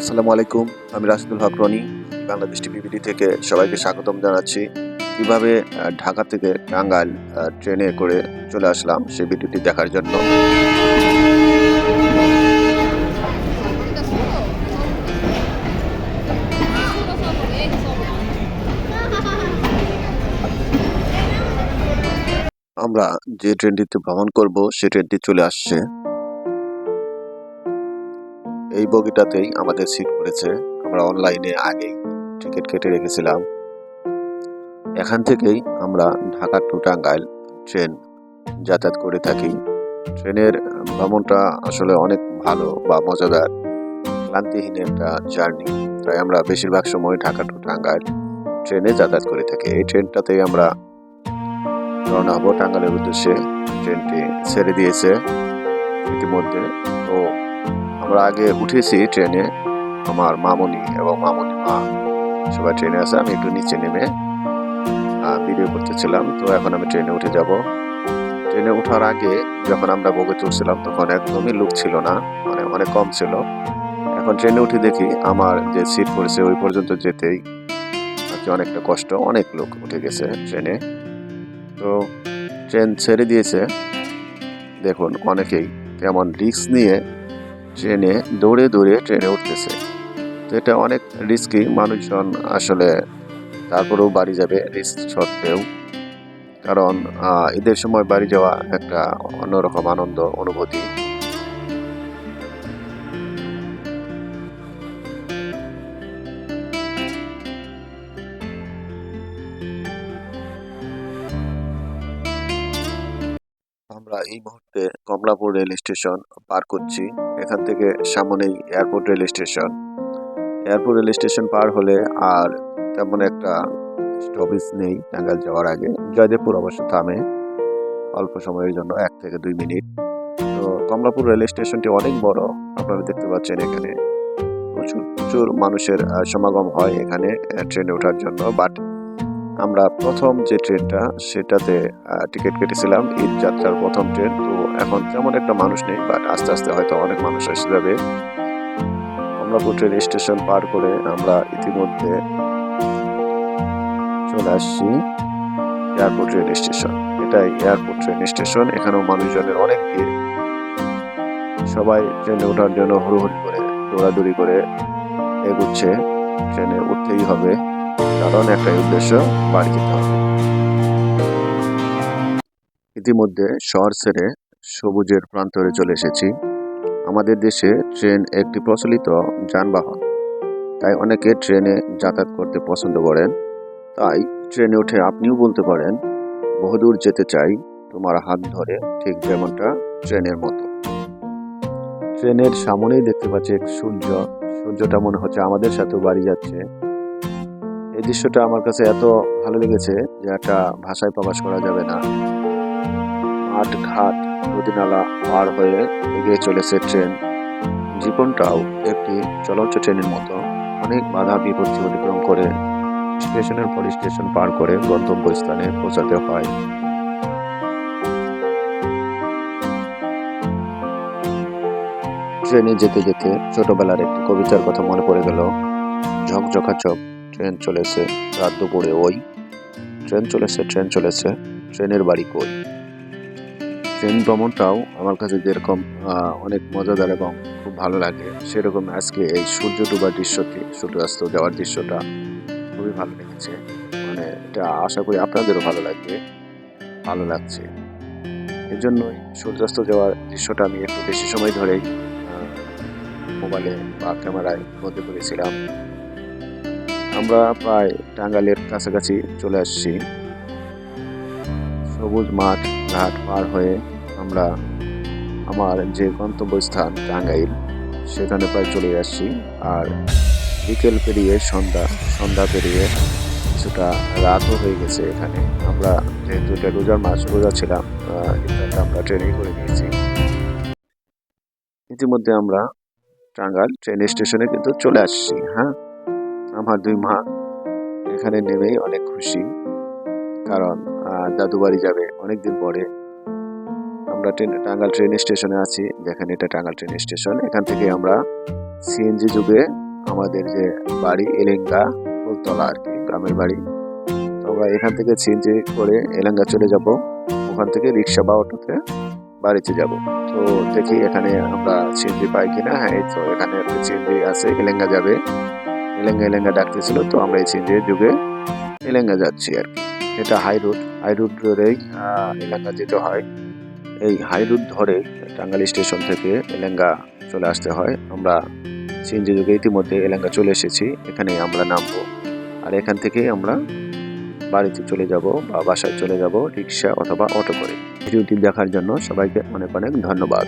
আসসালামু আলাইকুম, আমি রাশিদুল হক রনি, বাংলাদেশ টিভিবিডি থেকে সবাইকে স্বাগতম জানাচ্ছি। কীভাবে ঢাকা থেকে টাঙ্গাইল ট্রেনে করে চলে আসলাম সেই ভিডিওটি দেখার জন্য। আমরা যে ট্রেনটিতে ভ্রমণ করব সেই ট্রেনটি চলে আসছে। এই বগিটাতেই আমাদের সিট পড়েছে। আমরা অনলাইনে আগেই টিকিট কেটে রেখেছিলাম। এখান থেকেই আমরা ঢাকা টু টাঙ্গাইল ট্রেন যাতায়াত করে থাকি। ট্রেনের ভ্রমণটা আসলে অনেক ভালো বা মজাদার, ক্লান্তিহীন একটা জার্নি তাই আমরা বেশিরভাগ সময় ঢাকা টু টাঙ্গাইল ট্রেনে যাতায়াত করে থাকি। এই ট্রেনটাতেই আমরা রওনা হব টাঙ্গাইলের উদ্দেশ্যে। ট্রেনটি ছেড়ে দিয়েছে ইতিমধ্যে। তো আমরা আগে উঠেছি ট্রেনে, আমার মামনি এবং মামনি মা, সবাই ট্রেনে আছে, আমি একটু নিচে নেমে ভিডিও করতেছিলাম, তো এখন আমি ট্রেনে উঠে যাব। ট্রেনে ওঠার আগে যখন আমরা বগে উঠছিলাম তখন একদমই লোক ছিল না মানে অনেক কম ছিল। এখন ট্রেনে উঠে দেখি আমার যে সিট পড়েছে, ওই পর্যন্ত যেতেই অনেকটা কষ্ট, অনেক লোক উঠে গেছে ট্রেনে। তো ট্রেন ছেড়ে দিয়েছে। দেখুন, অনেকেই কেমন রিস্ক নিয়ে ট্রেনে দৌড়ে দৌড়ে ট্রেনে উঠতেছে। তো এটা অনেক রিস্কি মানুষজন আসলে তারপরেও বাড়ি যাবে রিস্ক সত্ত্বেও। কারণ ঈদের সময় বাড়ি যাওয়া একটা অন্যরকম আনন্দ, অনুভূতি। আমরা এই মুহূর্তে কমলাপুর রেল স্টেশন পার করছি। এখান থেকে সামনেই airport rail station. Airport rail station পার হলে আর তেমন একটা স্টপেজ নেই টাঙ্গাইল যাওয়ার আগে। জয়দেবপুর অবশ্য থামে অল্প সময়ের জন্য, এক থেকে দুই মিনিট। তো কমলাপুর রেল স্টেশনটি অনেক বড়, আপনারা দেখতে পাচ্ছেন এখানে প্রচুর প্রচুর মানুষের সমাগম হয় এখানে ট্রেনে ওঠার জন্য। বাট আমরা প্রথম যে ট্রেনটা, সেটাতে টিকিট কেটেছিলাম ঈদ যাত্রার প্রথম ট্রেন। তো এখন তেমন একটা মানুষ নেই বাট আস্তে আস্তে হয়তো অনেক মানুষ এসে যাবে। কমলাপুর ট্রেন স্টেশন পার করে আমরা ইতিমধ্যে চলে আসছি এয়ারপোর্ট ট্রেন স্টেশন। এটাই এয়ারপোর্ট ট্রেন স্টেশন। এখানেও মানুষজনের অনেক ভিড়। সবাই ট্রেনে ওঠার জন্য হুড়োহুড়ি করে, দৌড়াদৌড়ি করে এগুচ্ছে। ট্রেনে উঠতেই হবে। কারণ একটাই উদ্দেশ্য, বাড়ি যেতে হবে। ইতিমধ্যে শহর ছেড়ে সবুজের প্রান্তরে চলে এসেছি। আমাদের দেশে ট্রেন একটি প্রচলিত যানবাহন। তাই অনেকে ট্রেনে যাতায়াত করতে পছন্দ করেন। তাই ট্রেনে উঠে আপনিও বলতে পারেন, বহুদূর যেতে চাই, তোমার হাত ধরে ঠিক যেমনটা ট্রেনের মতো। ট্রেনের সামনেই দেখতে পাচ্ছি সূর্য। সূর্যটা মনে হচ্ছে আমাদের সাথেও বাড়ি যাচ্ছে। এই দৃশ্যটা আমার কাছে এত ভালো লেগেছে যে একটা ভাষায় প্রকাশ করা যাবে না। মাঠ ঘাট নদীনালা পার হয়ে এগিয়ে চলেছে ট্রেন। জীবনটাও একটি চলন্ত ট্রেনের মতো। অনেক বাধা বিপত্তি অতিক্রম করে স্টেশনের পর স্টেশন পার করে গন্তব্যস্থানে পৌঁছাতে হয়। ট্রেনে যেতে যেতে ছোটবেলার একটি কবিতার কথা মনে পড়ে গেল। ঝকঝকাচক ট্রেন চলেছে, রাত দুপুরে ওই। ট্রেন চলেছে ট্রেন চলেছে, ট্রেনের বাড়ি কই? ট্রেন ভ্রমণটাও আমার কাছে যেরকম অনেক মজাদার এবং খুব ভালো লাগে, সেরকম আজকে এই সূর্য ডুবার দৃশ্যটি, সূর্যাস্ত যাওয়ার দৃশ্যটা খুবই ভালো লেগেছে। মানে এটা আশা করি আপনাদেরও ভালো লাগবে, ভালো লাগছে। এই জন্যই সূর্যাস্ত যাওয়ার দৃশ্যটা আমি একটু বেশি সময় ধরেই মোবাইলে বা ক্যামেরায় বন্দি করেছিলাম। আমরা প্রায় টাঙ্গাইলের কাছাকাছি চলে আসছি। সবুজ মাঠ, ঘাট পার হয়ে আমরা আমার যে গন্তব্যস্থান টাঙ্গাইল, সেখানে প্রায় চলে আসছি। আর বিকেল পেরিয়ে সন্ধ্যা সন্ধ্যা পেরিয়ে কিছুটা রাতও হয়ে গেছে এখানে। আমরা যেহেতু এটা রোজার মাস, রোজা ছিলাম আমরা ট্রেনেই করে নিয়েছি। ইতিমধ্যে আমরা টাঙ্গাইল ট্রেন স্টেশনে কিন্তু চলে আসছি হ্যাঁ? আমার দুই মা এখানে নেমেই অনেক খুশি। কারণ দাদু বাড়ি যাবে অনেকদিন পরে। আমরা ট্রেন টাঙ্গাল ট্রেন স্টেশনে আছি। দেখেন এটা টাঙ্গাল ট্রেন স্টেশন, এখান থেকে আমরা সিএনজি যুগে আমাদের যে বাড়ি, এলেঙ্গা, ফুলতলা আর কি, গ্রামের বাড়ি। তো আমরা এখান থেকে সিএনজি করে এলেঙ্গা চলে যাব। ওখান থেকে রিক্সা বা অটোতে বাড়িতে যাব। তো দেখি এখানে আমরা সিএনজি পাই কিনা। হ্যাঁ তো এখানে সিএনজি আছে, এলেঙ্গা যাবে। এলেঙ্গা এলেঙ্গা ডাকতেছিল তো আমরা এই সিএনজির যুগে এলেঙ্গা যাচ্ছি আর কি। এটা হাই রুট হাই রুট ধরেই এলেঙ্গা যেতে হয়। এই হাই রুট ধরে টাঙ্গাইল স্টেশন থেকে এলেঙ্গা চলে আসতে হয়। আমরা সিএনজি যুগে ইতিমধ্যে এলেঙ্গা চলে এসেছি এখানে আমরা নামবো। আর এখান থেকেই আমরা বাড়িতে চলে যাব বা বাসায় চলে যাব রিক্সা অথবা অটো করে। ভিডিওটি দেখার জন্য সবাইকে অনেক অনেক ধন্যবাদ।